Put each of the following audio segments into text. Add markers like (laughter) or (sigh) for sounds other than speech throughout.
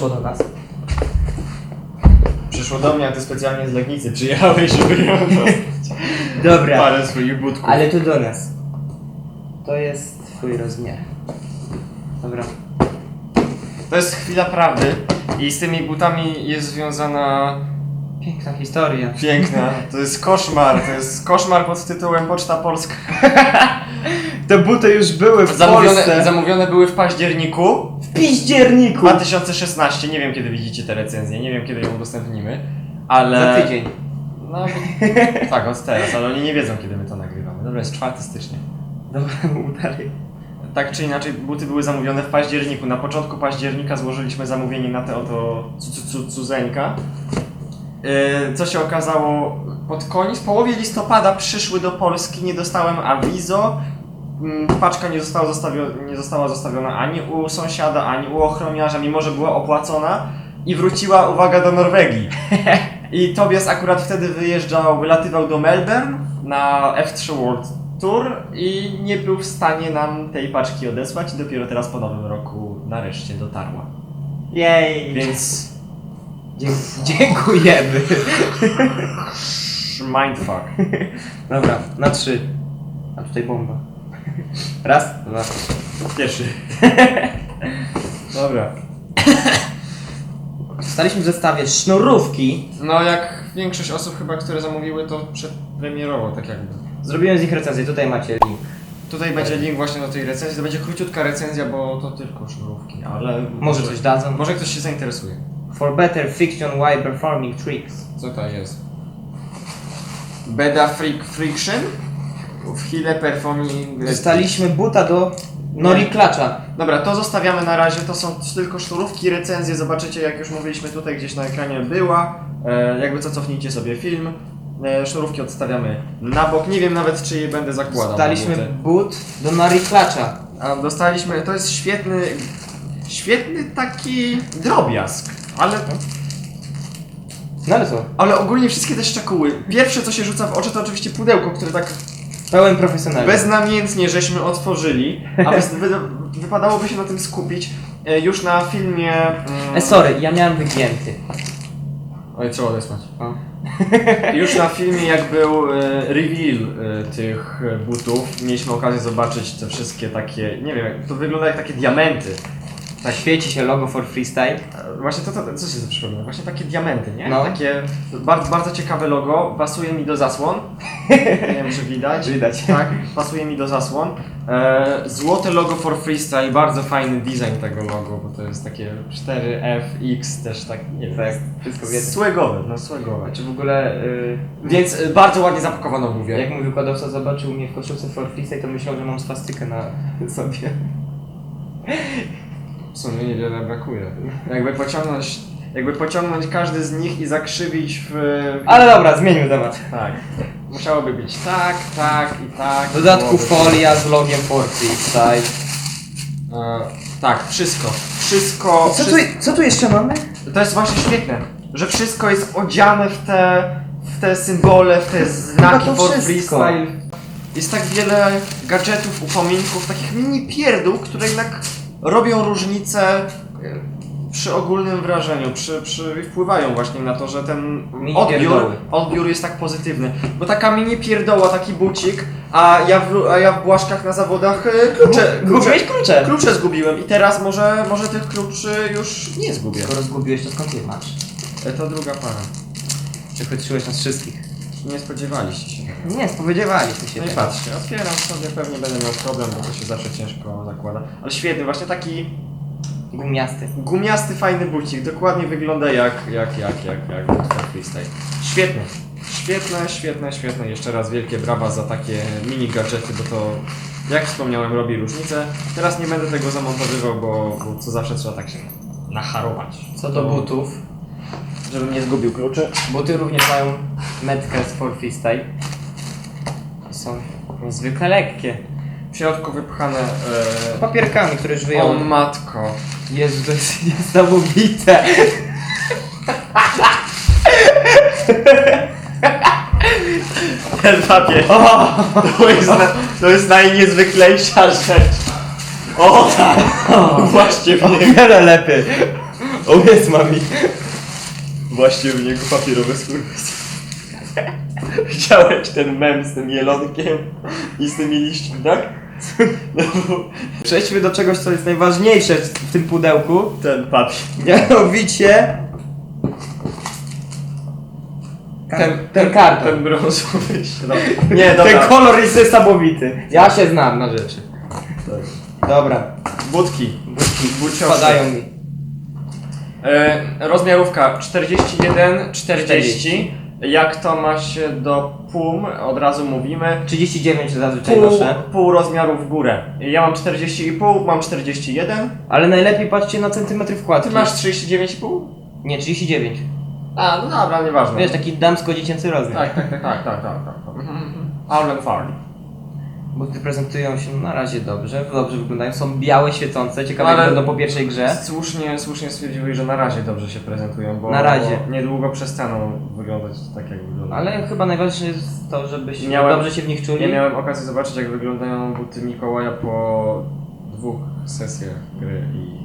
przyszło do nas? Przyszło do mnie, a ty specjalnie z Legnicy przyjechałeś, żeby ją (laughs) dostać. Dobra, Parę swoich budków. ale to do nas. To jest twój rozmiar. Dobra. To jest chwila prawdy i z tymi butami jest związana Piękna historia. piękna. To jest koszmar, to jest koszmar pod tytułem Poczta Polska. (laughs) Te buty już były w Zamówione, Polsce. zamówione były w październiku W piździerniku. 2016. Nie wiem kiedy widzicie te recenzje, nie wiem kiedy ją udostępnimy, ale... Za tydzień. No, (laughs) tak, od teraz, ale oni nie wiedzą kiedy my to nagrywamy. Dobra, jest 4 stycznia. Dobra, (laughs) mów dalej. Tak czy inaczej, buty były zamówione w październiku. Na początku października złożyliśmy zamówienie na te oto cu- cu- cu- cuzeńka. Yy, Co się okazało pod koniec, w połowie listopada przyszły do Polski, nie dostałem awizo. Mm, Paczka nie została, zostawio- nie została zostawiona ani u sąsiada, ani u ochroniarza, mimo że była opłacona i wróciła, uwaga, do Norwegii. (laughs) I Tobias akurat wtedy wyjeżdżał, wylatywał do Melbourne na F3 World Tour i nie był w stanie nam tej paczki odesłać i dopiero teraz po nowym roku nareszcie dotarła. Jej. Więc (laughs) dziękujemy. (laughs) mindfuck. Dobra, na trzy. A tutaj bomba. Raz, dwa. Pierwszy. (laughs) Dobra. Staliśmy w zestawie sznurówki. No jak większość osób chyba, które zamówiły to przedpremierowo, tak jakby. Zrobiłem z nich recenzję, tutaj macie link. Tutaj będzie link właśnie do tej recenzji, to będzie króciutka recenzja, bo to tylko sznurówki, ale... Może coś dadzą. Może ktoś się zainteresuje. For better fiction while performing tricks. Co to jest? Beda Freak Friction? W Hile Performing... Dostaliśmy buta do Nori Klacza. Dobra, to zostawiamy na razie, to są tylko sznurówki, recenzje, zobaczycie jak już mówiliśmy tutaj gdzieś na ekranie była. E, jakby co, cofnijcie sobie film. E, sznurówki odstawiamy na bok, nie wiem nawet czy je będę zakładał. na Dostaliśmy buty. but do Nori Klacza. A dostaliśmy, to jest świetny, świetny taki drobiazg, ale, No ale co? ale ogólnie wszystkie te szczegóły. Pierwsze co się rzuca w oczy to oczywiście pudełko, które tak Pełen profesjonalizm. beznamiętnie żeśmy otworzyli, a wy, wy, wypadałoby się na tym skupić. E, już na filmie... mm, E, sorry, ja miałem wygięty. Oj, trzeba odesłać. O. (laughs) Już na filmie jak był e, reveal e, tych e, butów, mieliśmy okazję zobaczyć te wszystkie takie, nie wiem, jak- to wygląda jak takie diamenty. Tak świeci się logo for freestyle. E, Właśnie to, to, co się przypomina? Właśnie takie diamenty, nie? No. Takie bardzo, bardzo ciekawe logo, pasuje mi do zasłon. (laughs) Nie wiem, czy widać. Widać. Tak, pasuje mi do zasłon. E, złote logo for freestyle, bardzo fajny design tego logo, bo to jest takie 4FX też tak, nie wiem. Tak, wszystko jednym. Słegowe, no słegowe. Znaczy w ogóle, y, Więc e, bardzo ładnie zapakowano mówię. jak mój wykładowca zobaczył mnie w koszulce for freestyle, to myślał, że mam swastykę na sobie. W sumie niewiele brakuje. Jakby pociągnąć, jakby pociągnąć każdy z nich i zakrzywić w... Ale dobra, zmieńmy temat. Tak. Musiałoby być tak, tak i tak. W dodatku Byłoby- folia z logiem for freestyle. E, tak, wszystko. Wszystko. Co tu, wszystko. co tu jeszcze mamy? To jest właśnie świetne, że wszystko jest odziane w te, w te symbole, w te znaki to wszystko. freestyle. Jest tak wiele gadżetów, upominków, takich mini pierdół, które jednak robią różnicę e, przy ogólnym wrażeniu, przy, przy, wpływają właśnie na to, że ten Mini odbiór, odbiór jest tak pozytywny. Bo taka mini pierdoła, taki bucik, a ja w, a ja w Błaszkach na zawodach e, klucze, klucze, Gubiłeś klucze. klucze zgubiłem i teraz może, może tych kluczy już nie zgubię. Skoro zgubiłeś, to skąd je masz? E, To druga para. Przechwyciłeś nas wszystkich. Nie spodziewaliście się. Nie, spodziewaliśmy się No i tego. patrzcie, otwieram sobie, pewnie będę miał problem, bo to się zawsze ciężko zakłada. Ale świetny, właśnie taki Gumiasty. gumiasty, fajny bucik. Dokładnie wygląda jak, jak, jak, jak, jak for freestyle. Świetny. Świetne, świetne, świetne. Jeszcze raz wielkie brawa za takie mini gadżety, bo to, jak wspomniałem, robi różnicę. Teraz nie będę tego zamontowywał, bo, bo co zawsze trzeba tak się nacharować. Co do butów, Żebym nie zgubił kluczy. buty również mają metkę z for freestyle. Są niezwykle lekkie. W środku wypchane... E... Papierkami, które już O wyjąłem. matko. Jezu, to jest (laughs) niesamowite. Ten papier. To jest, na, to jest najniezwyklejsza rzecz. O tak! Właśnie w niego. wiele lepiej. O, jest mami. Właśnie w niego papierowe skóry. (laughs) Widziałeś ten mem z tym jelonkiem i z tymi liśćmi, tak? No bo Przejdźmy do czegoś, co jest najważniejsze w tym pudełku. ten papier. Mianowicie... Ten, ten karton. Ten brązowy środek. Nie, dobra. Ten kolor jest niesamowity. Ja się znam na rzeczy. Dobra, Budki. Buciosy. spadają mi. E, rozmiarówka 41, 40. Jak to ma się do pum, od razu mówimy. 39 zazwyczaj Pół, noszę. pół rozmiaru w górę. Ja mam 40,5, mam 41. Ale najlepiej patrzcie na centymetry wkładki. Ty masz 39,5? Nie, 39. A, no dobra, nieważne. Wiesz, taki damsko-dziecięcy rozmiar. Tak, tak, tak, tak, tak, tak. tak. Mhm. Aulen Farley. Buty prezentują się na razie dobrze, dobrze wyglądają, są białe, świecące, ciekawe Ale- jak będą po pierwszej grze. Słusznie, słusznie stwierdziłeś, że na razie dobrze się prezentują, bo, Na razie. bo niedługo przestaną wyglądać tak, jak wyglądają. Ale chyba najważniejsze jest to, żebyśmy Miałem- dobrze się w nich czuli. Ja miałem okazję zobaczyć, jak wyglądają buty Mikołaja po dwóch sesjach gry i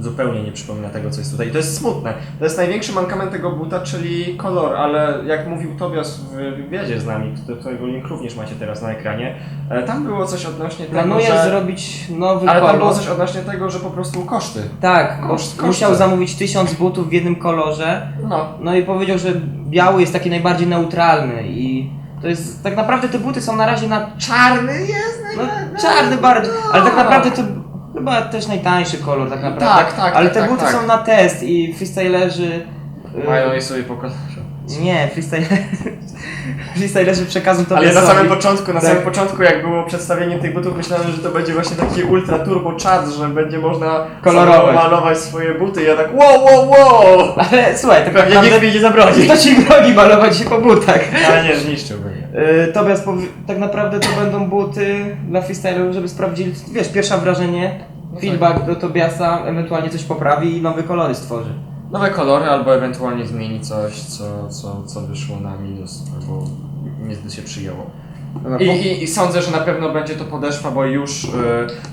zupełnie nie przypomina tego, co jest tutaj. I to jest smutne. To jest największy mankament tego buta, czyli kolor, ale jak mówił Tobias w wywiadzie z nami, którego link również macie teraz na ekranie, e, tam było coś odnośnie Planujesz tego, że... zrobić nowy Ale tam kolor. było coś odnośnie tego, że po prostu koszty. Tak, Koszt- koszty. musiał zamówić tysiąc butów w jednym kolorze. No, No i powiedział, że biały jest taki najbardziej neutralny i to jest, tak naprawdę te buty są na razie na czarny jest no, czarny bardziej, ale tak naprawdę to chyba też najtańszy kolor tak naprawdę. Tak, tak, Ale tak, te tak, buty tak. są na test i freestylerzy... y, Mają je sobie po kolorze. Nie, freestylerzy, (laughs) freestylerzy przekażą to Ale na samym początku, na Tak. samym początku jak było przedstawienie tych butów, myślałem, że to będzie właśnie taki ultra turbo czad, że będzie można Kolorować. malować swoje buty i ja tak wow, wow, wow! Ale słuchaj, tak Pewnie naprawdę nikt mi nie zabroni. (laughs) kto ci broni malować się po butach? Ale nie, zniszczyłby. Yy, Tobias powie, tak naprawdę to będą buty dla freestylerów, żeby sprawdzili, wiesz, pierwsze wrażenie, No feedback do Tobiasa, ewentualnie coś poprawi i nowe kolory stworzy. Nowe kolory albo ewentualnie zmieni coś, co, co, co wyszło na minus albo niezbyt się przyjęło. I, i, I sądzę, że na pewno będzie to podeszwa, bo już y,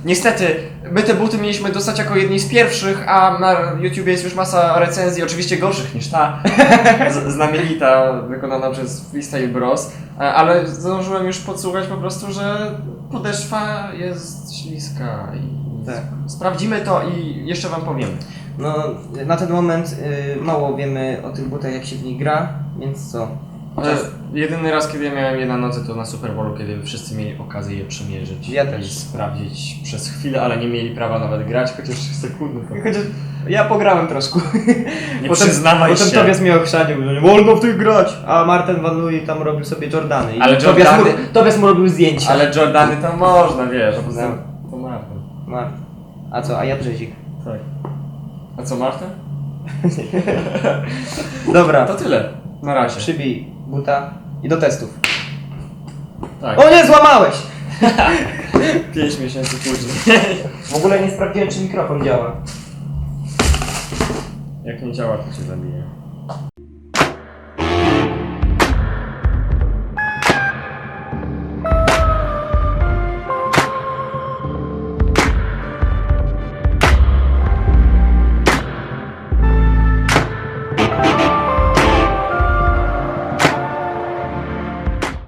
niestety my te buty mieliśmy dostać jako jedni z pierwszych, a na YouTubie jest już masa recenzji, oczywiście gorszych niż ta (laughs) znamienita wykonana przez Freestyle Bros, e, ale zdążyłem już podsłuchać po prostu, że podeszwa jest śliska i Tak. sprawdzimy to i jeszcze wam powiemy. No, na ten moment y, mało wiemy o tych butach, jak się w nich gra, więc co? E, jedyny raz, kiedy ja miałem je na nodze, to na Super Bowlu, kiedy wszyscy mieli okazję je przymierzyć Ja i sprawdzić przez chwilę, ale nie mieli prawa nawet grać, chociaż sekundę. Chociaż ja pograłem troszkę. Nie przyznawaj potem się. Tobias mnie ochrzanił, że nie wolno w tych grać, a Martin Van Louis tam robił sobie Jordany. I Ale Tobias, Jordany- mu, Tobias mu robił zdjęcia. Ale Jordany to można, wiesz, No. to Martin. Martin. A co, a ja brzezik. Tak. A co Martin? (laughs) Dobra, To tyle. Na razie. przybij buta i do testów. Tak. O nie, złamałeś! (laughs) 5 miesięcy później. W ogóle nie sprawdziłem, czy mikrofon działa. Jak nie działa, to cię zabiję.